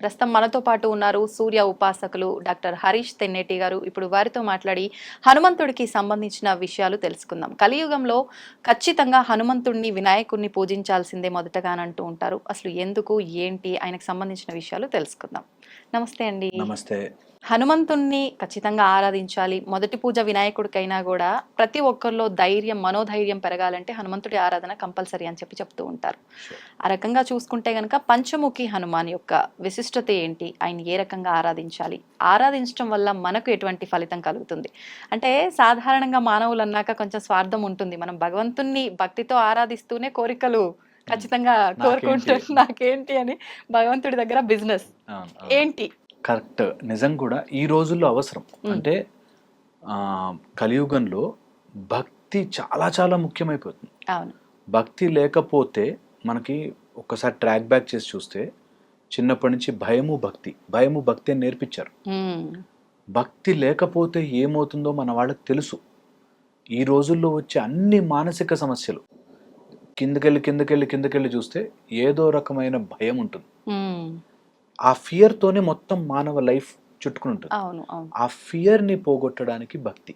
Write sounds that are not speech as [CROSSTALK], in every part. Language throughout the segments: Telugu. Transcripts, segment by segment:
ప్రస్తుతం మనతో పాటు ఉన్నారు సూర్య ఉపాసకులు డాక్టర్ హరీష్ తెన్నేటి గారు. ఇప్పుడు వారితో మాట్లాడి హనుమంతుడికి సంబంధించిన విషయాలు తెలుసుకుందాం. కలియుగంలో ఖచ్చితంగా హనుమంతుడిని వినాయకుడిని పూజించాల్సిందే మొదటగానంటూ ఉంటారు. అసలు ఎందుకు ఏంటి ఆయనకు సంబంధించిన విషయాలు తెలుసుకుందాం. నమస్తే అండి. నమస్తే. హనుమంతుణ్ణి ఖచ్చితంగా ఆరాధించాలి. మొదటి పూజ వినాయకుడికైనా కూడా ప్రతి ఒక్కరిలో ధైర్యం మనోధైర్యం పెరగాలంటే హనుమంతుడి ఆరాధన కంపల్సరీ అని చెప్పి చెప్తూ ఉంటారు. ఆ రకంగా చూసుకుంటే గనక పంచముఖి హనుమాన్ యొక్క విశిష్టత ఏంటి? ఆయన ఏ రకంగా ఆరాధించాలి? ఆరాధించడం వల్ల మనకు ఎటువంటి ఫలితం కలుగుతుంది? అంటే సాధారణంగా మానవులు అన్నాక కొంచెం స్వార్థం ఉంటుంది. మనం భగవంతుణ్ణి భక్తితో ఆరాధిస్తూనే కోరికలు ఖచ్చితంగా కోరుకుంటారు నాకేంటి అని భగవంతుడి దగ్గర బిజినెస్ ఏంటి? కరెక్ట్. నిజం కూడా ఈ రోజుల్లో అవసరం. అంటే కలియుగంలో భక్తి చాలా చాలా ముఖ్యమైపోతుంది. భక్తి లేకపోతే మనకి ఒక్కసారి ట్రాక్ బ్యాక్ చేసి చూస్తే చిన్నప్పటి నుంచి భయము భక్తి భయము భక్తి అని నేర్పించారు. భక్తి లేకపోతే ఏమవుతుందో మన వాళ్ళకి తెలుసు. ఈ రోజుల్లో వచ్చే అన్ని మానసిక సమస్యలు కిందకెళ్ళి కిందకెళ్ళి కిందకెళ్ళి చూస్తే ఏదో రకమైన భయం ఉంటుంది. ఆ ఫియర్తోనే మొత్తం మానవ లైఫ్ చుట్టుకుని ఉంటుంది. అవును అవును. ఆ ఫియర్ని పోగొట్టడానికి భక్తి.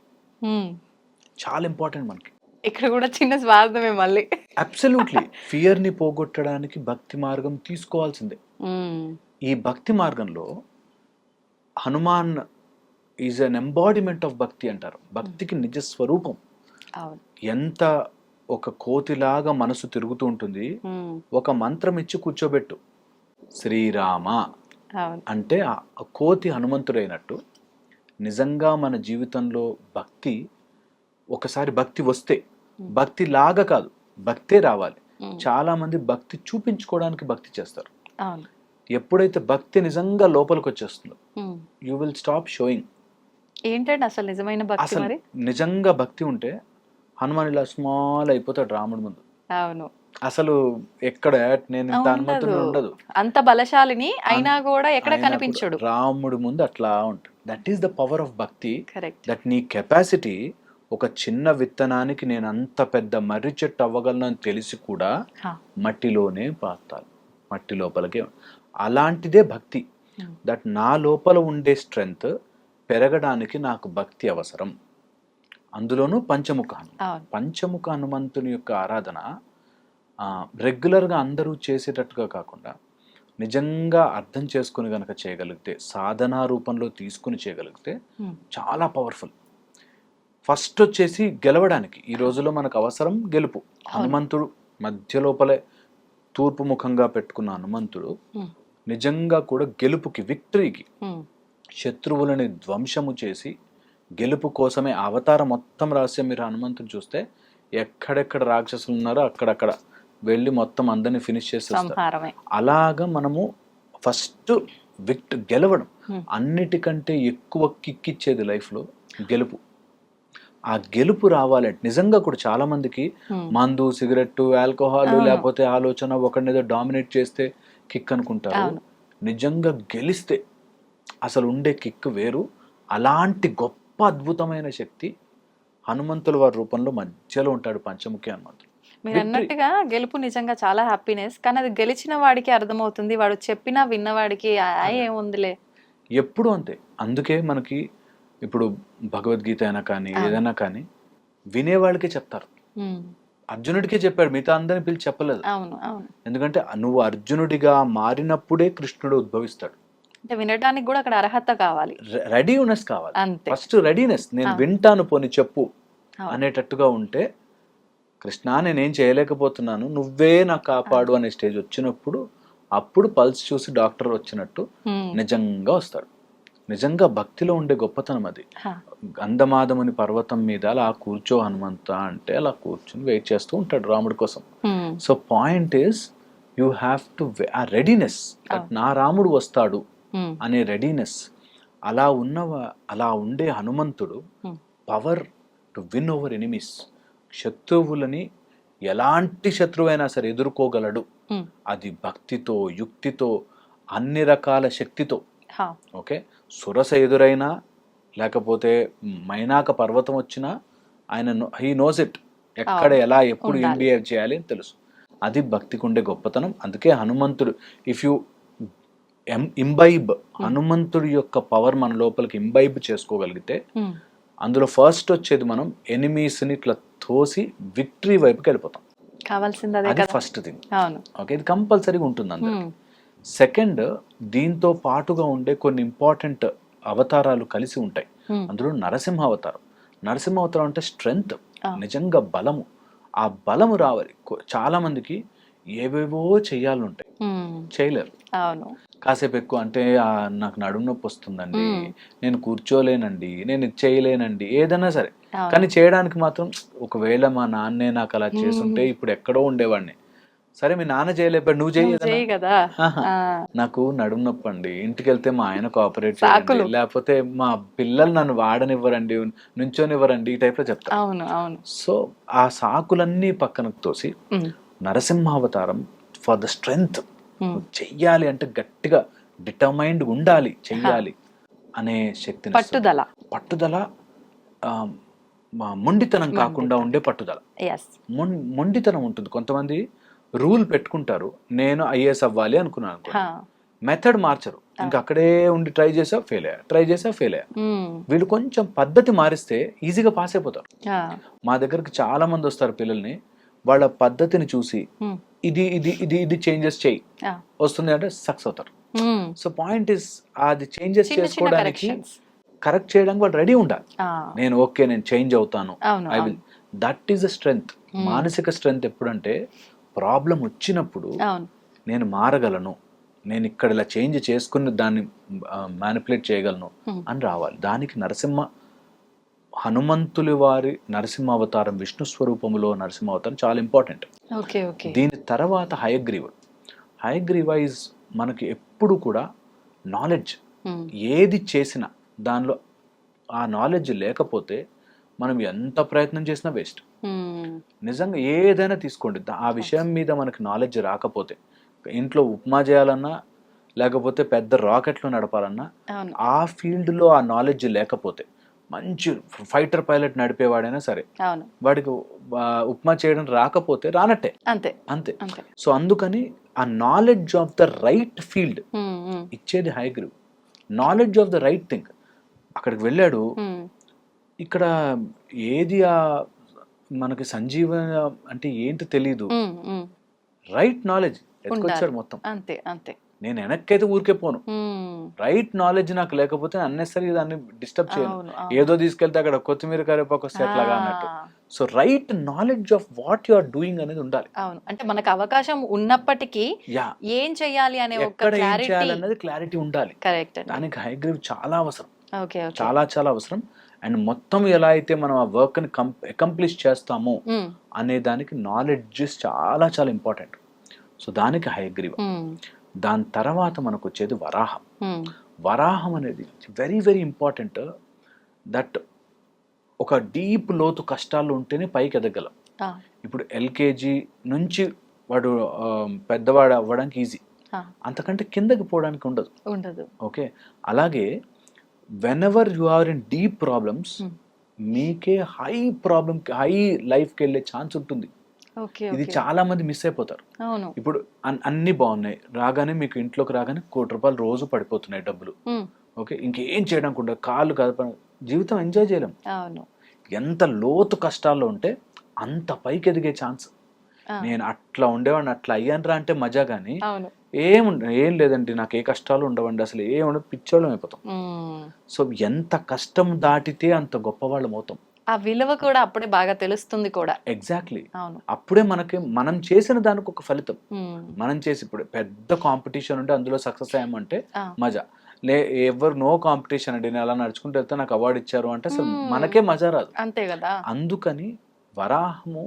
చాలా ఇంపార్టెంట్ మనకి. ఇక్కడ కూడా చిన్న స్వార్థమే మళ్ళీ. అబ్సల్యూట్లీ ఫియర్ని పోగొట్టడానికి భక్తి మార్గం తీసుకోవాల్సిందే. ఈ భక్తి మార్గంలో Hanuman is an embodiment of bhakti అంటారు. భక్తికి నిజ స్వరూపం. ఎంత ఒక కోతిలాగా మనసు తిరుగుతూ ఉంటుంది. ఒక మంత్రం ఇచ్చి కూర్చోబెట్టు. శ్రీరామ అంటే కోతి హనుమంతుడైనట్టు నిజంగా మన జీవితంలో భక్తి ఒకసారి భక్తి వస్తే భక్తి లాగా కాదు భక్తే రావాలి. చాలా మంది భక్తి చూపించుకోవడానికి భక్తి చేస్తారు. ఎప్పుడైతే భక్తి నిజంగా లోపలికి వచ్చేస్తుందో. యూ విల్ స్టాప్ షోయింగ్ ఏంటండి అసలు నిజమైన భక్తి నిజంగా భక్తి ఉంటే హనుమాన్ ఇలా స్మాల్ అయిపోతాడు రాముడి ముందు. అవును. అసలు ఎక్కడ నేను. హనుమంతుడు ఉండదు. అంత బలశాలిని అయినా కూడా ఎక్కడ కనిపించడు. రాముడి ముందు అట్లా ఉంటుంది that is the power of bhakti. That నీ కెపాసిటీ ఒక చిన్న విత్తనానికి నేను అంత పెద్ద మర్రి చెట్టు అవ్వగలను అని తెలిసి కూడా మట్టిలోనే పాతాలు మట్టి లోపలికే అలాంటిదే భక్తి. Hmm. దట్ నా లోపల ఉండే స్ట్రెంగ్త్ పెరగడానికి నాకు భక్తి అవసరం. అందులోనూ పంచముఖ హనుమ పంచముఖ హనుమంతుని యొక్క ఆరాధన రెగ్యులర్గా అందరూ చేసేటట్టుగా కాకుండా నిజంగా అర్థం చేసుకుని గనక చేయగలిగితే సాధనా రూపంలో తీసుకుని చేయగలిగితే ఉమ్, చాలా పవర్ఫుల్ ఫస్ట్ వచ్చేసి గెలవడానికి ఈ రోజుల్లో మనకు అవసరం గెలుపు. హనుమంతుడు మధ్య లోపలే తూర్పు ముఖంగా పెట్టుకున్న హనుమంతుడు ఉమ్, నిజంగా కూడా గెలుపుకి విక్టరీకి ఉమ్, శత్రువులని ధ్వంసము చేసి గెలుపు కోసమే అవతారం మొత్తం రహస్యం మీరు హనుమంతుడు చూస్తే ఎక్కడెక్కడ రాక్షసులు ఉన్నారో అక్కడక్కడ వెళ్ళి మొత్తం అందరిని ఫినిష్ చేసేస్తారు అలాగా మనము ఫస్ట్ విక్ట్ గెలవడం. అన్నిటికంటే ఎక్కువ కిక్కిచ్చేది లైఫ్లో గెలుపు. ఆ గెలుపు రావాలంటే నిజంగా కూడా చాలా మందికి మందు సిగరెట్ ఆల్కహాల్. లేకపోతే ఆలోచన ఒకరినేదో డామినేట్ చేస్తే కిక్ అనుకుంటారు. నిజంగా గెలిస్తే అసలు ఉండే కిక్ వేరు. అలాంటి గొప్ప అద్భుతమైన శక్తి హనుమంతుల వారి రూపంలో మధ్యలో ఉంటాడు పంచముఖి హనుమంతుడు. మీరు. అన్నట్టుగా గెలుపు నిజంగా చాలా హ్యాపీనెస్ కానీ అది గెలిచిన వాడికి అర్థమవుతుంది. వాడు చెప్పినా విన్నవాడికి "ఆ, ఏముందిలే. ఎప్పుడు అంతే. అందుకే మనకి ఇప్పుడు భగవద్గీత అయినా కానీ. ఏదైనా కానీ వినేవాళ్ళకే చెప్తారు. అర్జునుడికే చెప్పాడు. మిగతా అందరిని పిలిచి చెప్పలేదు. ఎందుకంటే నువ్వు అర్జునుడిగా మారినప్పుడే కృష్ణుడు ఉద్భవిస్తాడు. అంటే వినడానికి కూడా అక్కడ అర్హత కావాలి. రెడీనెస్ కావాలి. ఫస్ట్ రెడీనెస్ నేను. వింటాను పోని చెప్పు. అనేటట్టుగా ఉంటే కృష్ణ నేనేం చేయలేకపోతున్నాను నువ్వే నాకు కాపాడు అనే స్టేజ్ వచ్చినప్పుడు అప్పుడు పల్స్ చూసి డాక్టర్ వచ్చినట్టు నిజంగా వస్తాడు. నిజంగా భక్తిలో ఉండే గొప్పతనం అది. హా, గంధమాదముని పర్వతం మీద అలా కూర్చో హనుమంత అంటే అలా కూర్చుని వెయిట్ చేస్తూ ఉంటాడు రాముడి కోసం. So point is you have to ఆ రెడీనెస్ నా రాముడు వస్తాడు అనే రెడీనెస్ అలా ఉన్న అలా ఉండే హనుమంతుడు. Power to win over enemies శత్రువులని ఎలాంటి శత్రువైనా సరే ఎదుర్కోగలడు. అది భక్తితో యుక్తితో అన్ని రకాల శక్తితో. ఓకే సురస ఎదురైనా లేకపోతే మైనాక పర్వతం వచ్చినా ఆయన హీ నోస్ ఇట్ ఎక్కడ. ఎలా ఎప్పుడు ఉండాలి. బిహేవ్ చేయాలి అని తెలుసు అది భక్తికి ఉండే గొప్పతనం అందుకే హనుమంతుడు ఇఫ్ యు ఇంబైబ్ హనుమంతుడి యొక్క పవర్ మన లోపలికి ఇంబైబ్ చేసుకోగలిగితే. అందులో ఫస్ట్ వచ్చేది మనం ఎనిమీస్ని ఇట్లా తోసి విక్టరీ వైపుకి వెళ్ళిపోతాం. కావాల్సింది అదే ఫస్ట్ థింగ్ ఓకే ఇది కంపల్సరీగా ఉంటుంది అందరికి. సెకండ్ దీంతో పాటుగా ఉండే కొన్ని ఇంపార్టెంట్ అవతారాలు కలిసి ఉంటాయి. ఉమ్. అందులో నరసింహ అవతారం నరసింహ అవతారం అంటే స్ట్రెంగ్త్. నిజంగా బలము. ఆ బలము రావాలి. చాలా మందికి ఏవేవో ఉంటాయి ఉమ్. చేయలేరు. అవును. కాసేపు ఎక్కువ అంటే "ఆ, నాకు నడుము నొప్పి వస్తుందండి. నేను కూర్చోలేనండి నేను చేయలేనండి ఏదైనా సరే. కానీ చేయడానికి మాత్రం ఒకవేళ మా నాన్నే నాకు అలా మ్మ్. ఇప్పుడు ఎక్కడో ఉండేవాడిని సరే మీ నాన్న చేయలేపాడు నువ్వు చేయి నువ్వు ఏదైనా. చేయి కదా. నాకు నడుము నొప్పి అండి ఇంటికి వెళ్తే మా ఆయన కోఆపరేట్. చేయండి లేకపోతే మా పిల్లలు నన్ను వాడనివ్వరండి నుంచోనివ్వరండి ఈ టైప్లో అవును సో ఆ సాకులన్నీ పక్కనకు తోసి. నరసింహావతారం ఫర్ ద స్ట్రెంగ్త్. చెయ్యాలి అంటే గట్టిగా డిటర్మైండ్ ఉండాలి చెయ్యాలి అనే శక్తిని ఇస్తుంది. పట్టుదల. పట్టుదల మొండితనం కాకుండా ఉండే పట్టుదల. మొండితనం ఉంటుంది. కొంతమంది రూల్ పెట్టుకుంటారు. నేను ఐఏఎస్ అవ్వాలి అనుకున్నాను అనుకో. మెథడ్ మార్చరు. ఇంకా అక్కడే ఉండి ట్రై చేసా ఫెయిల్ అయ్యా. ట్రై చేసా ఫెయిల్ అయ్యా. వీళ్ళు కొంచెం పద్ధతి మారిస్తే ఈజీగా పాస్ అయిపోతారు. మా దగ్గరికి చాలా మంది వస్తారు పిల్లల్ని. వాళ్ళ పద్ధతిని చూసి ఇది ఇది ఇది ఇది చేంజెస్ చేయి. వస్తుంది అంటే సక్సెస్ అవుతారు. సో పాయింట్ ఇస్ అది చేంజెస్ చేసుకోవడానికి కరెక్ట్ చేయడానికి వాళ్ళు రెడీ ఉండాలి. నేను ఓకే నేను చేంజ్ అవుతాను. I. Will that is the strength. మానసిక స్ట్రెంగ్త్ ఎప్పుడంటే ప్రాబ్లం వచ్చినప్పుడు నేను మారగలను. నేను ఇక్కడ ఇలా చేంజ్ చేసుకుని దాన్ని మ్యానిపులేట్ చేయగలను. అని రావాలి. దానికి నరసింహ హనుమంతులి వారి నరసింహ అవతారం విష్ణు స్వరూపములో నరసింహ అవతారం చాలా ఇంపార్టెంట్ దీని తర్వాత హయగ్రీవుడు హయగ్రీవ ఇస్ మనకి ఎప్పుడు కూడా నాలెడ్జ్ ఉమ్. ఏది చేసినా దానిలో ఆ నాలెడ్జ్ లేకపోతే మనం ఎంత ప్రయత్నం చేసినా వేస్ట్ ఉమ్. నిజంగా ఏదైనా తీసుకోండి. ఆ విషయం మీద మనకి నాలెడ్జ్ రాకపోతే ఇంట్లో ఉప్మా చేయాలన్నా లేకపోతే పెద్ద రాకెట్లు నడపాలన్నా ఆ ఫీల్డ్లో ఆ నాలెడ్జ్ లేకపోతే మంచి ఫైటర్ పైలట్ నడిపేవాడైనా సరే వాడికి ఉప్మా చేయడం రాకపోతే రానట్టే. అంతే. అంతే. సో అందుకని ఆ knowledge of the right field ఇచ్చేది Hayagreev knowledge of the right thing అక్కడికి వెళ్ళాడు. ఇక్కడ ఏది ఆ మనకి సంజీవ అంటే ఏంటి ఉమ్. రైట్ నాలెడ్జ్ ఎత్తుకొచ్చాడు మొత్తం. అంతే అంతే. నేను వెనక్కైతే ఊరికే పోను. రైట్ నాలెడ్జ్ నాకు లేకపోతే అన్నెసరీ దాన్ని డిస్టర్బ్ చేయను. ఏదో తీసుకెళ్తే అక్కడ కొత్తిమీర కరివేపాకు వస్తే ఎట్లాగా అన్నట్టు. So right knowledge of what you are doing అనేది ఉండాలి. అవును. అంటే మనకు అవకాశం ఉన్నప్పటికీ ఏం చెయ్యాలి అనే ఒక క్లారిటీ చేయాలన్నది క్లారిటీ ఉండాలి. కరెక్ట్ దానికి హైగ్రీవ్ చాలా అవసరం. ఓకే చాలా చాలా అవసరం. అండ్ మొత్తం ఎలా అయితే మనం ఆ వర్క్ని కం అకంప్లిష్ చేస్తామో అనే దానికి నాలెడ్జ్ చాలా చాలా ఇంపార్టెంట్ సో దానికి హయగ్రీవ ఉమ్, దాని తర్వాత మనకు వచ్చేది వరాహం. వరాహం అనేది వెరీ వెరీ ఇంపార్టెంట్ దట్ ఒక డీప్ లోతు కష్టాలు ఉంటేనే పైకి ఎదగలం. ఇప్పుడు ఎల్కేజీ నుంచి వాడు పెద్దవాడు అవ్వడానికి ఈజీ అంతకంటే కిందకి పోవడానికి ఉండదు. ఉండదు. ఓకే? అలాగే whenever you are in deep problems. మీకే హై ప్రాబ్లమ్ హై లైఫ్కి వెళ్ళే ఛాన్స్ ఉంటుంది. ఇది చాలా మంది మిస్ అయిపోతారు. ఇప్పుడు అన్- అన్ని బాగున్నాయి. రాగానే మీకు ఇంట్లోకి రాగానే కోటి రూపాయలు రోజు పడిపోతున్నాయి డబ్బులు. ఓకే ఇంకేం చేయడానికి ఉండదు కాళ్ళు కదప జీవితం ఎంజాయ్ చేయలేం. ఎంత లోతు కష్టాల్లో ఉంటే అంత పైకి ఎదిగే ఛాన్స్ నేను అట్లా ఉండేవాడిని అట్లా అయ్యానరా అంటే మజా కానీ ఏం ఏం లేదండి నాకు ఏ కష్టాలు ఉండవండి అసలు ఏం ఉండదు పిచ్చోళ్ళం అయిపోతాం. సో ఎంత కష్టం దాటితే అంత గొప్పవాళ్ళం అవుతాం. ఆ విలువ కూడా అప్పుడే బాగా తెలుస్తుంది కూడా. ఎగ్జాక్ట్లీ అవును. అప్పుడే మనకి మనం చేసిన దానికి ఒక ఫలితం. మనం చేసి ఇప్పుడు పెద్ద కాంపిటీషన్ ఉంటే అందులో సక్సెస్ అయ్యామంటే మజా. లే ఎవరు నో కాంపిటీషన్ అండి నేను అలా నడుచుకుంటూ వెళ్తే నాకు అవార్డు ఇచ్చారు అంటే అసలు. మనకే మజా రాదు. అంతే కదా. అందుకని వరాహము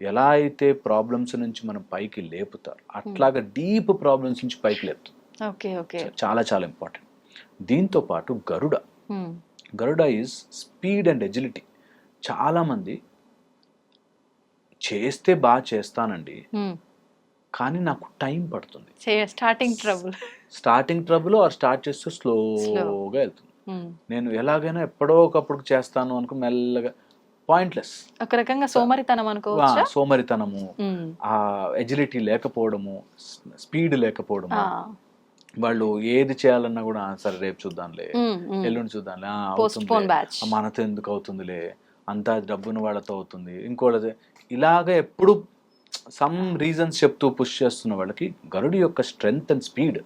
ఎలా అయితే ప్రాబ్లమ్స్ నుంచి మనం పైకి లేపుతారు అట్లాగా డీప్ ప్రాబ్లమ్స్ నుంచి పైకి లేపుతారు ఓకే ఓకే. చాలా చాలా ఇంపార్టెంట్ దీంతో పాటు Garuda. Garuda is speed and agility చాలామంది చేస్తే బాగా చేస్తానండి. కానీ నాకు టైం పడుతుంది. Starting trouble starting trouble or start చేస్తే స్లోగా వెళ్తుంది. నేను ఎలాగైనా ఎప్పుడో ఒకప్పుడు చేస్తాను అనుకో మెల్లగా పాయింట్లెస్ ఒక రకంగా సోమరితనం అనుకోవచ్చా? సోమరితనము. ఆ ఎజిలిటీ లేకపోవడము స్పీడ్ లేకపోవడము. వాళ్ళు ఏది చేయాలన్నా కూడా "ఆ, సరే రేపు చూద్దాంలే. ఎల్లుండి చూద్దాంలే మనతో ఎందుకు అవుతుందిలే అంతా డబ్బును వాళ్ళతో అవుతుంది. ఇంకోళ్ళది ఇలాగ ఎప్పుడు సమ్ రీజన్స్ చెప్తూ పుష్ చేస్తున్న వాళ్ళకి గరుడి యొక్క strength and speed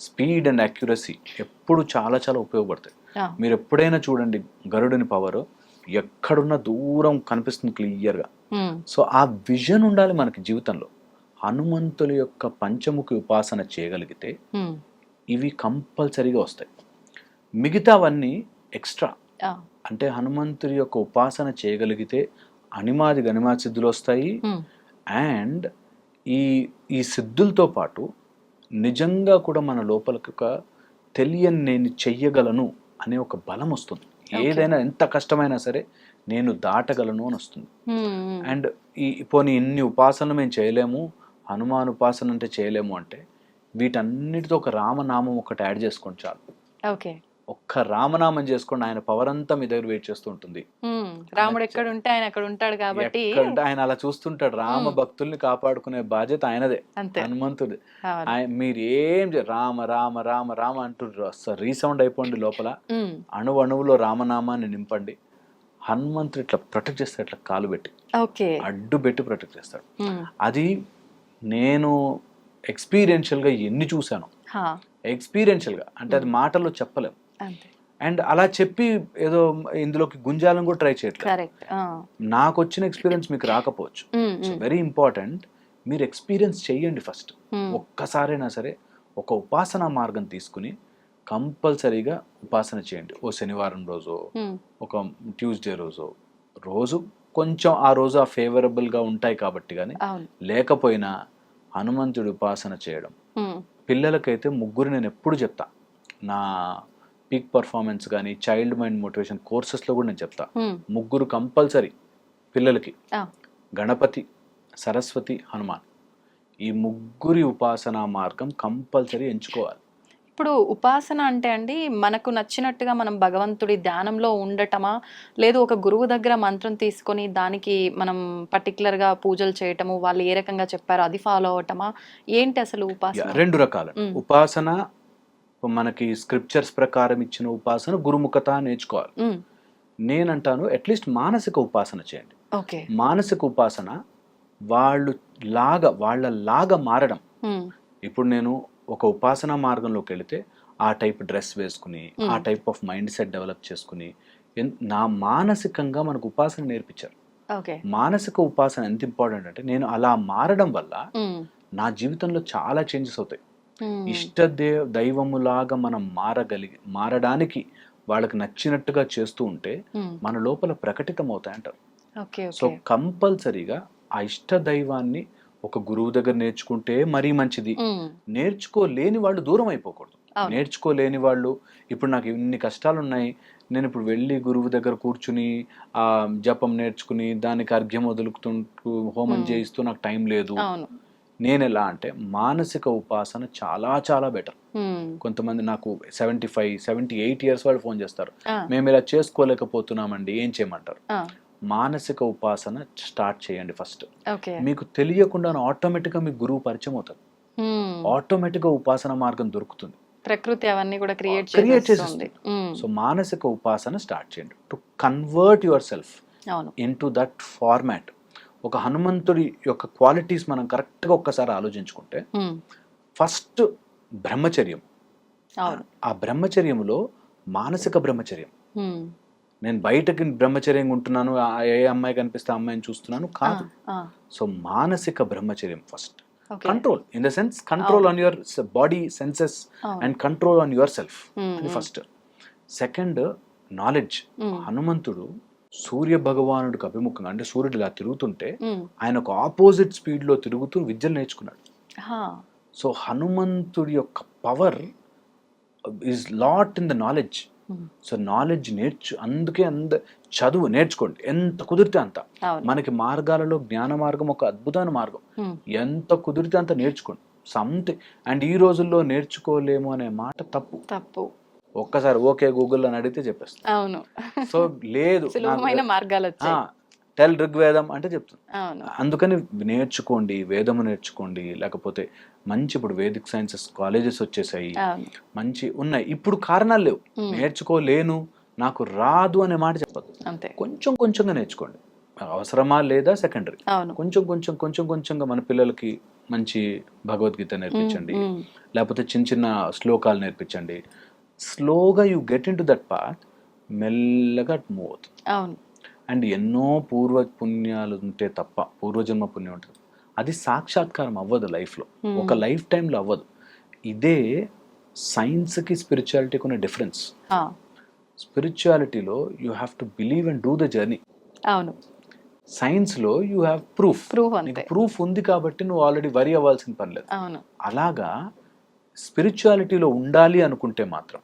speed and accuracy ఎప్పుడు చాలా చాలా ఉపయోగపడతాయి. మీరు ఎప్పుడైనా చూడండి గరుడిని పవర్ ఎక్కడున్న దూరం కనిపిస్తుంది క్లియర్గా. సో ఆ విజన్ ఉండాలి మనకి జీవితంలో. హనుమంతుల యొక్క పంచముఖి ఉపాసన చేయగలిగితే ఇవి కంపల్సరీగా వస్తాయి. మిగతావన్నీ ఎక్స్ట్రా. అంటే హనుమంతుడి యొక్క ఉపాసన చేయగలిగితే అనిమాది గనిమాది సిద్ధులు వస్తాయి. అండ్ ఈ ఈ సిద్ధులతో పాటు నిజంగా కూడా మన లోపలికి ఒక తెలియని నేను చెయ్యగలను అనే ఒక బలం వస్తుంది. ఏదైనా ఎంత కష్టమైనా సరే నేను దాటగలను అని వస్తుంది. అండ్ ఈ పోనీ ఇన్ని ఉపాసనలు మేము చేయలేము హనుమాన్ ఉపాసన అంటే చేయలేము అంటే వీటన్నిటితో ఒక రామనామం ఒకటి యాడ్ చేసుకోండి చాలు. ఓకే ఒక్క రామనామం చేసుకోండి ఆయన పవర్ అంతా మీ దగ్గర వెయిట్ చేస్తూ ఉంటుంది. రాముడు ఎక్కడ ఉంటే ఆయన అక్కడ ఉంటాడు కాబట్టి ఆయన అలా చూస్తుంటాడు. రామ. భక్తుల్ని కాపాడుకునే బాధ్యత ఆయనదే హనుమంతుడు. మీరు ఏం రామ రామ రామ రామ అంటూ రీసౌండ్ అయిపోండి లోపల. అణు అణువులో రామనామాన్ని నింపండి. హనుమంతుడు ఇట్లా ప్రొటెక్ట్ చేస్తాడు ఇట్లా కాలు పెట్టి అడ్డు పెట్టి ప్రొటెక్ట్ చేస్తాడు. అది నేను ఎక్స్పీరియన్షియల్గా ఎన్ని చూశాను. ఎక్స్పీరియన్షియల్గా అంటే అది మాటల్లో చెప్పలేం. అంతే అండ్ అలా చెప్పి ఏదో ఇందులోకి గుంజాలను కూడా ట్రై చేయట్లేదు. నాకు వచ్చిన ఎక్స్పీరియన్స్ మీకు రాకపోవచ్చు. వెరీ ఇంపార్టెంట్ మీరు ఎక్స్పీరియన్స్ చెయ్యండి ఫస్ట్. ఒక్కసారైనా సరే ఒక ఉపాసన మార్గం తీసుకుని కంపల్సరీగా ఉపాసన చేయండి. ఓ శనివారం రోజు ఒక ట్యూస్డే రోజు రోజు కొంచెం ఆ రోజు ఆ ఫేవరబుల్గా ఉంటాయి కాబట్టి కానీ లేకపోయినా హనుమంతుడి ఉపాసన చేయడం. పిల్లలకైతే ముగ్గురు నేను ఎప్పుడు చెప్తా. నా పీక్ పర్ఫార్మెన్స్ కానీ చైల్డ్ మైండ్ మోటివేషన్ కోర్సెస్లో కూడా నేను చెప్తా. ముగ్గురు కంపల్సరీ పిల్లలకి గణపతి సరస్వతి హనుమాన్ ఈ ముగ్గురి ఉపాసనా మార్గం కంపల్సరీ ఎంచుకోవాలి. ఇప్పుడు ఉపాసన అంటే అండి మనకు నచ్చినట్టుగా మనం భగవంతుడి ధ్యానంలో ఉండటమా? లేదు ఒక గురువు దగ్గర మంత్రం తీసుకొని దానికి మనం particular గా పూజలు చేయటము వాళ్ళు ఏ రకంగా చెప్పారో అది ఫాలో అవటమా? ఏంటి అసలు ఉపాసన? రెండు రకాలు. ఉపాసన మనకి స్క్రిప్చర్స్ ప్రకారం ఇచ్చిన ఉపాసన గురుముఖత నేర్చుకోవాలి. నేనంటాను అట్లీస్ట్ మానసిక ఉపాసన చేయండి. మానసిక ఉపాసన వాళ్ళు లాగా వాళ్ళ లాగా మారడం ఇప్పుడు నేను ఒక ఉపాసన మార్గంలోకి వెళితే ఆ టైప్ డ్రెస్ వేసుకుని. ఆ type of mindset develop చేసుకుని నా మానసికంగా మనకు ఉపాసన నేర్పించారు. మానసిక ఉపాసన ఎంత ఇంపార్టెంట్ అంటే నేను అలా మారడం వల్ల నా జీవితంలో చాలా చేంజెస్ అవుతాయి. ఉమ్, ఇష్ట దేవ దైవములాగా మనం మారగలిగి మారడానికి వాళ్ళకి నచ్చినట్టుగా చేస్తూ ఉంటే మన లోపల ప్రకటితం అవుతాయి అంటారు ఓకే. సో కంపల్సరీగా ఆ ఇష్ట దైవాన్ని ఒక గురువు దగ్గర నేర్చుకుంటే మరీ మంచిది. నేర్చుకోలేని వాళ్ళు దూరం అయిపోకూడదు. నేర్చుకోలేని వాళ్ళు ఇప్పుడు నాకు ఇన్ని కష్టాలు ఉన్నాయి నేను ఇప్పుడు వెళ్ళి గురువు దగ్గర కూర్చుని ఆ జపం నేర్చుకుని దానికి అర్ఘ్యం వదులుకుతుంటూ హోమం. చేయిస్తూ నాకు టైం లేదు. నేను ఎలా అంటే మానసిక ఉపాసన చాలా చాలా బెటర్ కొంతమంది నాకు seventy five seventy eight years వాళ్ళు ఫోన్ చేస్తారు. మేము ఇలా చేసుకోలేకపోతున్నామండి ఏం చేయమంటారు? మానసిక ఉపాసన స్టార్ట్ చేయండి ఫస్ట్ ఓకే. మీకు తెలియకుండా ఆటోమేటిక్గా మీకు గురువు పరిచయం అవుతారు. ఉమ్, ఆటోమేటిక్గా ఉపాసన మార్గం దొరుకుతుంది. ప్రకృతి అవన్నీ కూడా క్రియేట్ Create చేస్తుంది సో మానసిక ఉపాసన స్టార్ట్ చేయండి. To convert yourself into that format ఒక హనుమంతుడి యొక్క క్వాలిటీస్ మనం కరెక్ట్గా ఒక్కసారి ఆలోచించుకుంటే ఫస్ట్ బ్రహ్మచర్యం. ఆ బ్రహ్మచర్యములో మానసిక బ్రహ్మచర్యం. నేను బయటకి బ్రహ్మచర్యంగా ఉంటున్నాను ఆ ఏ అమ్మాయి కనిపిస్తే అమ్మాయిని చూస్తున్నాను కాదు. సో మానసిక బ్రహ్మచర్యం first control in the sense control. On your body senses. And control on yourself first second knowledge హనుమంతుడు సూర్య భగవానుడికి అభిముఖంగా అంటే సూర్యుడు ఇలా తిరుగుతుంటే ఒక ఆపోజిట్ స్పీడ్లో తిరుగుతూ విద్యలు నేర్చుకున్నాడు. సో హనుమంతుడి యొక్క power is lot in the knowledge. So knowledge నేర్చు అందుకే అంద చదువు నేర్చుకోండి. ఎంత కుదిరితే అంత. మనకి మార్గాలలో జ్ఞాన మార్గం ఒక అద్భుతమైన మార్గం. ఎంత కుదిరితే అంత నేర్చుకోండి. సంథింగ్ అండ్ ఈ రోజుల్లో నేర్చుకోలేము అనే మాట తప్పు. తప్పు. ఒక్కసారి ఓకే గూగుల్ అని అడిగితే చెప్పేస్తాను అవును. సో లేదు మార్గాలు టెల్ ఋగ్వేదం అంటే చెప్తుంది. అందుకని నేర్చుకోండి వేదము నేర్చుకోండి లేకపోతే మంచి ఇప్పుడు వేదిక్ సైన్సెస్ కాలేజెస్ వచ్చేసాయి. మంచి ఉన్నాయి. ఇప్పుడు కారణాలు లేవు. నేర్చుకోలేను నాకు రాదు అనే మాట చెప్పదు అంతే. కొంచెం కొంచెంగా నేర్చుకోండి. అవసరమా లేదా సెకండరీ. కొంచెం కొంచెం కొంచెం కొంచెంగా మన పిల్లలకి మంచి భగవద్గీత నేర్పించండి. లేకపోతే చిన్న చిన్న శ్లోకాలు నేర్పించండి. స్లోగా you get into that part మెల్లగా మూవ్ అవుతుంది. అవును. అండ్ ఎన్నో పూర్వ పుణ్యాలు ఉంటే తప్ప పూర్వజన్మ పుణ్యం ఉంటుంది అది సాక్షాత్కారం అవ్వదు లైఫ్లో. ఒక లైఫ్ టైంలో అవ్వదు. ఇదే సైన్స్కి స్పిరిచువాలిటీకి ఉన్న difference స్పిరిచువాలిటీలో you have to believe and do the journey అవును. సైన్స్లో you have proof proof proof ఉంది కాబట్టి నువ్వు ఆల్రెడీ వరి అవ్వాల్సిన పని లేదు. అవును. అలాగా స్పిరిచువాలిటీలో ఉండాలి అనుకుంటే మాత్రం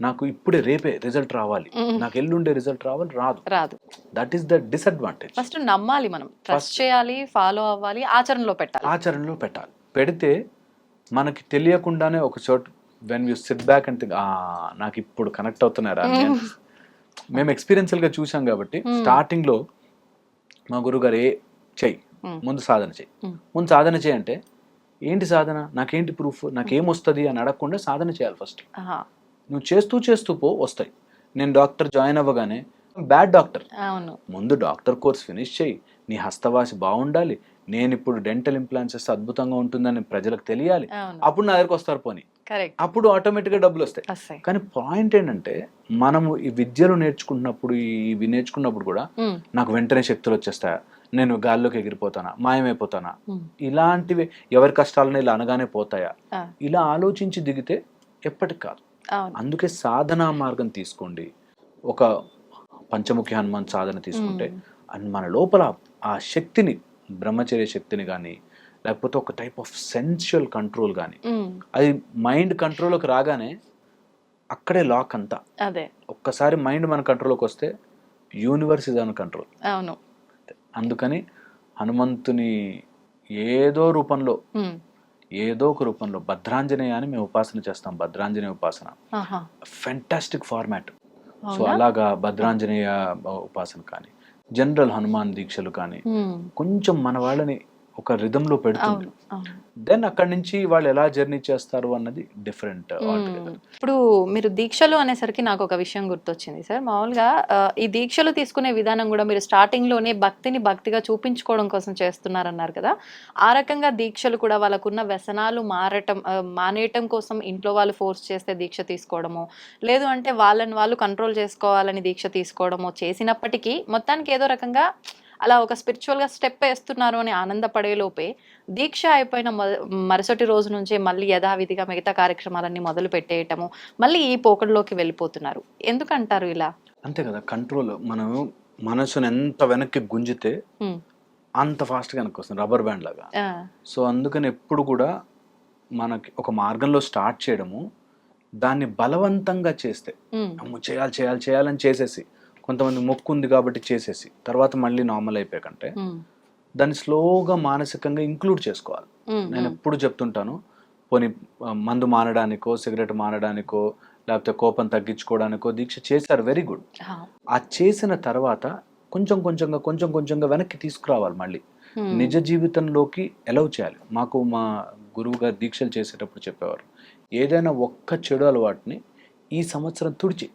నాకు ఇప్పుడే రేపే రిజల్ట్ రావాలి. నాకు ఎల్లుండే రిజల్ట్ రావాలి రాదు. రాదు. That is the disadvantage first నమ్మాలి మనం. ట్రస్ట్ చేయాలి ఫాలో అవ్వాలి ఆచరణలో పెట్టాలి. ఆచరణలో పెట్టాలి. పెడితే మనకి తెలియకుండానే ఒక చోట when you sit back and think నాకు ఇప్పుడు కనెక్ట్ అవుతున్నారా. [LAUGHS] మేము experiential గా చూసాం కాబట్టి starting లో మా గురుగారు ఏ చెయ్యి. ముందు సాధన చెయ్యి. ముందు సాధన చేయి అంటే ఏంటి సాధన? నాకేంటి ప్రూఫ్ నాకేమొస్తుంది అని అడగకుండా సాధన చేయాలి ఫస్ట్ నువ్వు చేస్తూ చేస్తూ పో వస్తాయి. నేను డాక్టర్ జాయిన్ అవ్వగానే బ్యాడ్ డాక్టర్ ముందు డాక్టర్ కోర్స్ ఫినిష్ చేయి. నీ హస్తవాసి బాగుండాలి. నేను ఇప్పుడు డెంటల్ ఇంప్లాంట్స్ చేస్తే అద్భుతంగా ఉంటుందని ప్రజలకు తెలియాలి. అప్పుడు నా దగ్గరకు వస్తారు పోనీ. అప్పుడు ఆటోమేటిక్గా డబ్బులు వస్తాయి. కానీ పాయింట్ ఏంటంటే మనము ఈ విద్యలు నేర్చుకుంటున్నప్పుడు ఈ- ఇవి నేర్చుకున్నప్పుడు కూడా నాకు వెంటనే శక్తులు వచ్చేస్తాయా? నేను గాల్లోకి ఎగిరిపోతానా? మాయమైపోతానా? ఇలాంటివి ఎవరి కష్టాలను ఇలా అనగానే పోతాయా? ఇలా ఆలోచించి దిగితే ఎప్పటికి కాదు. అందుకే సాధనా మార్గం తీసుకోండి. ఒక పంచముఖి హనుమాన్ సాధన తీసుకుంటే అండ్ మన లోపల ఆ శక్తిని బ్రహ్మచర్య శక్తిని కానీ లేకపోతే ఒక టైప్ ఆఫ్ సెన్షువల్ కంట్రోల్ కానీ అది మైండ్ కంట్రోల్లోకి రాగానే అక్కడే లాక్ అంతా. అదే. ఒక్కసారి మైండ్ మన కంట్రోల్లోకి వస్తే యూనివర్స్ ఇస్ అన్ కంట్రోల్ అవును. అందుకని హనుమంతుని ఏదో రూపంలో ఏదో ఒక రూపంలో భద్రాంజనేయ అని మేము ఉపాసన చేస్తాం భద్రాంజనేయ ఉపాసన. Fantastic format so? అలాగా భద్రాంజనేయ ఉపాసన కానీ జనరల్ హనుమాన్ దీక్షలు కానీ కొంచెం మన వాళ్ళని ఒక రిధంలో పెడుతుంది. దెన్ అక్కడి నుంచి వాళ్ళు ఎలా జర్నీ చేస్తారు అన్నది డిఫరెంట్ మ్మ్. ఇప్పుడు మీరు దీక్షలు అనేసరికి నాకు ఒక విషయం గుర్తొచ్చింది సార్. మామూలుగా ఆ, ఈ దీక్షలు తీసుకునే విధానం కూడా మీరు స్టార్టింగ్లోనే భక్తిని భక్తిగా చూపించుకోవడం కోసం చేస్తున్నారన్నారు కదా. ఆ రకంగా దీక్షలు కూడా వాళ్ళకున్న వ్యసనాలు మారటం ఆ, మానేయటం కోసం ఇంట్లో వాళ్ళు ఫోర్స్ చేస్తే దీక్ష తీసుకోవడము లేదు అంటే వాళ్ళని వాళ్ళు కంట్రోల్ చేసుకోవాలని దీక్ష తీసుకోవడము చేసినప్పటికీ మొత్తానికి ఏదో రకంగా అలా ఒక స్పిరిచువల్గా స్టెప్ వేస్తున్నారు అని ఆనందపడే లోపే దీక్ష అయిపోయిన మరుసటి రోజు నుంచే మళ్ళీ యథావిధిగా మిగతా కార్యక్రమాలన్నీ మొదలు పెట్టేయటము మళ్ళీ ఈ పోకడలోకి వెళ్ళిపోతున్నారు. ఎందుకంటారు ఇలా? అంతే కదా కంట్రోల్ మనం మనసును ఎంత వెనక్కి గుంజితే అంత ఫాస్ట్గా వెనక్కి వస్తుంది రబ్బర్ బ్యాండ్ లాగా. సో అందుకని ఎప్పుడు కూడా మనకి ఒక మార్గంలో స్టార్ట్ చేయడము దాన్ని బలవంతంగా చేస్తే చేయాలి చేయాలి చేయాలని చేసేసి కొంతమంది మొక్కు ఉంది కాబట్టి చేసేసి తర్వాత మళ్ళీ నార్మల్ అయిపోయాకంటే దాన్ని స్లోగా మానసికంగా ఇంక్లూడ్ చేసుకోవాలి. నేను ఎప్పుడు చెప్తుంటాను పోనీ మందు మానడానికో సిగరెట్ మానడానికో లేకపోతే కోపం తగ్గించుకోవడానికో దీక్ష చేశారు వెరీ గుడ్ ఆ, చేసిన తర్వాత కొంచెం కొంచెంగా కొంచెం కొంచెంగా వెనక్కి తీసుకురావాలి మళ్ళీ. నిజ జీవితంలోకి ఎలవ్ చేయాలి. మాకు మా గురువు గారు దీక్షలు చేసేటప్పుడు చెప్పేవారు ఏదైనా ఒక్క చెడు అలవాటుని ఈ సంవత్సరం తుడిచి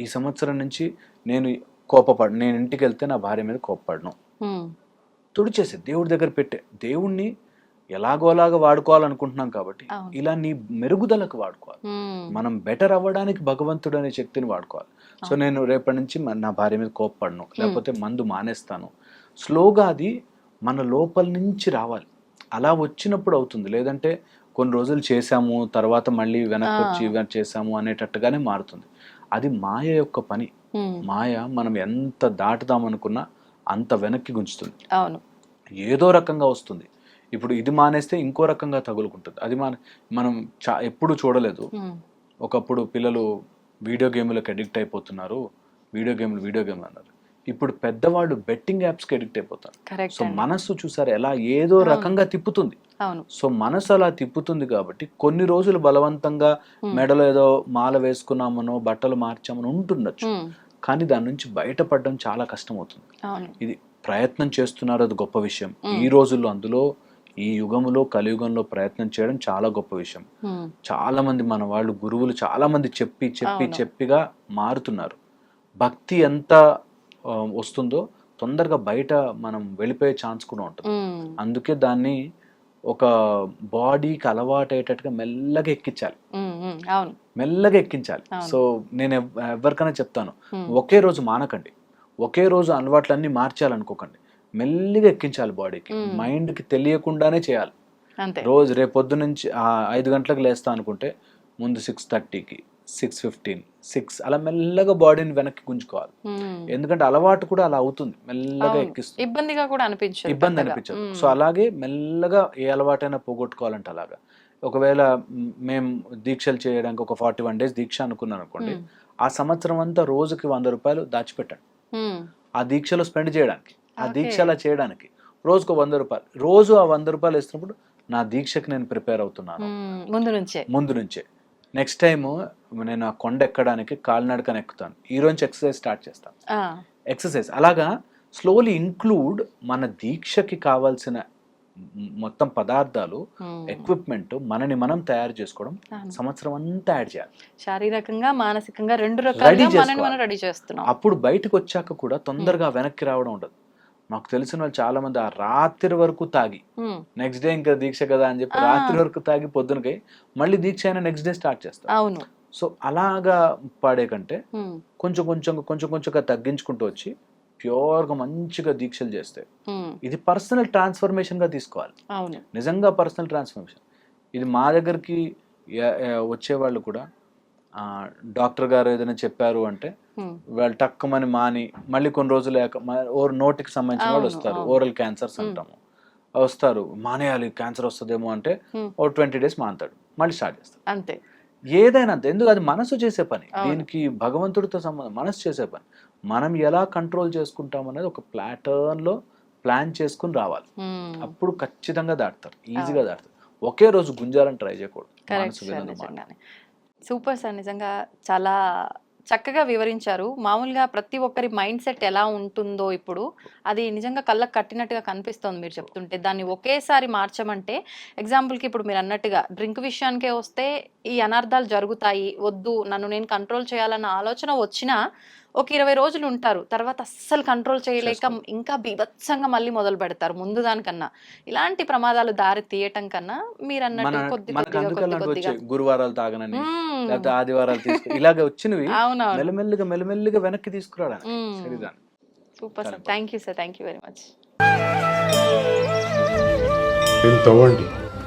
ఈ సంవత్సరం నుంచి నేను కోపపడ నేను ఇంటికి వెళ్తే నా భార్య మీద కోపపడను. తుడిచేసి దేవుడి దగ్గర పెట్టే దేవుణ్ణి ఎలాగోలాగా వాడుకోవాలనుకుంటున్నాం కాబట్టి. ఇలా నీ మెరుగుదలకు వాడుకోవాలి. మనం బెటర్ అవ్వడానికి భగవంతుడు అనే శక్తిని వాడుకోవాలి. సో నేను రేపటి నుంచి నా భార్య మీద కోప్పడను. లేకపోతే మందు మానేస్తాను. స్లోగా అది మన లోపల నుంచి రావాలి. అలా వచ్చినప్పుడు అవుతుంది. లేదంటే కొన్ని రోజులు చేశాము తర్వాత మళ్ళీ వెనక్కి వచ్చి చేశాము అనేటట్టుగానే మారుతుంది. అది మాయ యొక్క పని. మాయ మనం ఎంత దాటుదామనుకున్నా అంత వెనక్కి గుంచుతుంది అవును. ఏదో రకంగా వస్తుంది. ఇప్పుడు ఇది మానేస్తే ఇంకో రకంగా తగులుకుంటుంది. అది మన మనం చా ఎప్పుడు చూడలేదు. ఒకప్పుడు పిల్లలు వీడియో గేమ్లకు అడిక్ట్ అయిపోతున్నారు. వీడియో గేమ్లు వీడియో గేమ్లు అన్నారు. ఇప్పుడు పెద్దవాళ్ళు బెట్టింగ్ యాప్స్కి అడిక్ట్ అయిపోతారు. సో మనస్సు చూసారు ఎలా ఏదో. రకంగా తిప్పుతుంది. సో మనసు అలా తిప్పుతుంది కాబట్టి కొన్ని రోజులు బలవంతంగా Hmm. మెడలో ఏదో మాల వేసుకున్నామనో బట్టలు మార్చామనో ఉంటుండొచ్చు. ఉమ్, కానీ దాని నుంచి బయటపడడం చాలా కష్టం అవుతుంది ఇది ప్రయత్నం చేస్తున్నారు అది గొప్ప విషయం. Hmm. ఈ రోజుల్లో అందులో ఈ యుగములో కలియుగంలో ప్రయత్నం చేయడం చాలా గొప్ప విషయం. చాలా మంది మన వాళ్ళు గురువులు చాలా మంది చెప్పి చెప్పి. చెప్పిగా మారుతున్నారు. భక్తి ఎంత వస్తుందో తొందరగా బయట మనం వెళ్ళిపోయే ఛాన్స్ కూడా ఉంటుంది. అందుకే దాన్ని ఒక బాడీకి అలవాటయ్యేటట్టుగా మెల్లగా ఎక్కించాలి. మెల్లగా ఎక్కించాలి. సో నేను ఎవ్- ఎవరికైనా చెప్తాను ఒకే రోజు మానకండి. ఒకే రోజు అలవాట్లన్నీ మార్చాలనుకోకండి. మెల్లిగా ఎక్కించాలి బాడీకి. మ్మ్. మైండ్కి తెలియకుండానే చేయాలి. రోజు రేపు పొద్దు నుంచి ఐదు గంటలకు లేస్తా అనుకుంటే ముందు సిక్స్ థర్టీకి సిక్స్ ఫిఫ్టీన్. సిక్స్. అలా మెల్లగా బాడీని వెనక్కి గుంజుకోవాలి. ఎందుకంటే అలవాటు కూడా అలా అవుతుంది. మెల్లగా. ఎక్కిస్తుంది. ఇబ్బందిగా కూడా అనిపించదు ఇబ్బంది. అనిపించదు. సో అలాగే మెల్లగా ఏ అలవాటైనా పోగొట్టుకోవాలంటే అలాగా. ఒకవేళ మేము దీక్షలు చేయడానికి ఒక ఫార్టీ వన్ డేస్ దీక్ష అనుకున్నాను అనుకోండి ఆ సంవత్సరం అంతా రోజుకి వంద రూపాయలు దాచిపెట్టండి. ఆ దీక్షలో స్పెండ్ చేయడానికి ఆ. దీక్ష అలా చేయడానికి రోజుకు వంద రూపాయలు. రోజు ఆ వంద రూపాయలు ఇస్తున్నప్పుడు నా దీక్షకి నేను ప్రిపేర్ అవుతున్నాను. ముందు నుంచే. ముందు నుంచే. నెక్స్ట్ టైం నేను ఆ కొండ ఎక్కడానికి కాలినడకన ఎక్కుతాను. ఈ రోజు ఎక్సర్సైజ్ స్టార్ట్ చేస్తాను. ఆ, ఎక్సర్సైజ్ అలాగా స్లోలీ ఇంక్లూడ్ మన దీక్షకి కావాల్సిన మొత్తం పదార్థాలు ఎక్విప్మెంట్ మనని మనం తయారు చేసుకోవడం. సంవత్సరం అంతా యాడ్ చేయాలి. శారీరకంగా మానసికంగా రెండు రకాలుగా మనని చేసుకోవాలి. మనం రెడీ చేస్తున్నాం. అప్పుడు బయటకు వచ్చాక కూడా తొందరగా వెనక్కి రావడం ఉండదు. మాకు తెలిసిన వాళ్ళు చాలా మంది ఆ రాత్రి వరకు తాగి నెక్స్ట్ డే ఇంకా దీక్ష కదా అని చెప్పి. రాత్రి వరకు తాగి పొద్దునకై మళ్ళీ దీక్ష అయినా నెక్స్ట్ డే స్టార్ట్ చేస్తారు. అవును. సో అలాగా పాడే కంటే కొంచెం కొంచెం కొంచెం కొంచెంగా తగ్గించుకుంటూ వచ్చి ప్యూర్గా మంచిగా దీక్షలు చేస్తే ఉమ్, ఇది పర్సనల్ ట్రాన్స్ఫర్మేషన్గా తీసుకోవాలి. అవును. నిజంగా పర్సనల్ ట్రాన్స్ఫర్మేషన్ ఇది మా దగ్గరికి ఎ- వచ్చేవాళ్ళు కూడా డాక్టర్ గారు ఏదైనా చెప్పారు అంటే వాళ్ళు టక్కుమని మాని మళ్ళీ కొన్ని రోజులు లేక మ- ఓ నోటికి సంబంధించిన వాళ్ళు వస్తారు. Oral cancers. అంటాము వస్తారు మానేయాలి క్యాన్సర్ వస్తుందేమో అంటే. ఓ ట్వంటీ డేస్ మానుతాడు మళ్ళీ స్టార్ట్ చేస్తాడు. అంతే. ఏదైనా అంతే ఎందుకు అది మనసు చేసే పని. దీనికి భగవంతుడితో సంబంధం మనసు చేసే పని. మనం ఎలా కంట్రోల్ చేసుకుంటాం అనేది ఒక ప్లాటర్న్లో ప్లాన్ చేసుకుని రావాలి. అప్పుడు ఖచ్చితంగా దాటుతారు ఈజీగా దాటుతారు. ఒకే రోజు గుంజాలని ట్రై చేయకూడదు సూపర్ సార్ నిజంగా చాలా చక్కగా వివరించారు. మామూలుగా ప్రతి ఒక్కరి మైండ్ సెట్ ఎలా ఉంటుందో ఇప్పుడు అది నిజంగా కళ్ళకు కట్టినట్టుగా కనిపిస్తోంది మీరు చెప్తుంటే. దాన్ని ఒకేసారి మార్చమంటే ఎగ్జాంపుల్కి ఇప్పుడు మీరు అన్నట్టుగా డ్రింక్ విషయానికే వస్తే ఈ అనర్థాలు జరుగుతాయి వద్దు నన్ను నేను కంట్రోల్ చేయాలన్న ఆలోచన వచ్చినా ఒక ఇరవై రోజులు ఉంటారు. తర్వాత అస్సలు కంట్రోల్ చేయలేక. ఇంకా బీభత్సంగా మళ్ళీ మొదలు పెడతారు. ముందు దానికన్నా ఇలాంటి ప్రమాదాలు దారి తీయటం కన్నా మీరు అన్నట్టు కొద్ది కొద్దిగా గురువారాలు తాగనని. లేకపోతే ఆదివారాలు తీసుకు ఇలాగ వచ్చినవి [LAUGHS] అవునవును. మెల్లమెల్లిగా మెల్లమెల్లిగా వెనక్కి. శరీరాన్ని super sir. Thank you sir. Thank you very much. తవ్వండి.